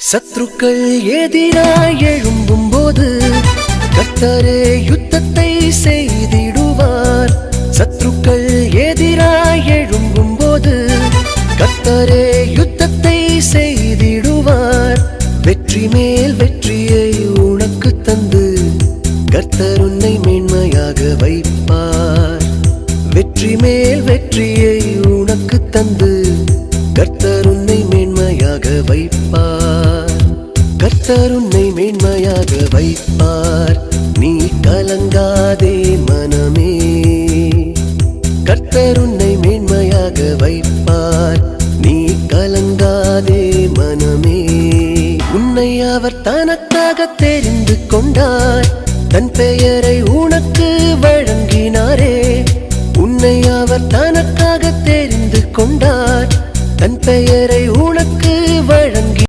சத்ருக்கள் எதிராய் எழும்பும் போது கத்தரே யுத்தத்தை செய்திடுவார். சத்ருக்கள் எதிராய் எழும்பும் போது கத்தரே யுத்தத்தை செய்திடுவார். வெற்றி மேல் வெற்றியை உனக்கு தந்து கர்த்தர் உன்னை மேன்மையாக வைப்பார். வெற்றி மேல் வெற்றியை உனக்கு தந்து கர்த்தர் உன்னை மேன்மையாக வைப்பார். கர்த்தர் உன்னை மேன்மையாக வைப்பார். நீ கலங்காதே மனமே. கர்த்தர் உன்னை மேன்மையாக வைப்பார். நீ கலங்காதே மனமே. உன்னை அவர் தனக்காக தெரிந்து கொண்டார். தன் பெயரை உனக்கு வழங்கினாரே. உன்னை அவர் தனக்காக தெரிந்து கொண்டார். தன் பெயரை உனக்கு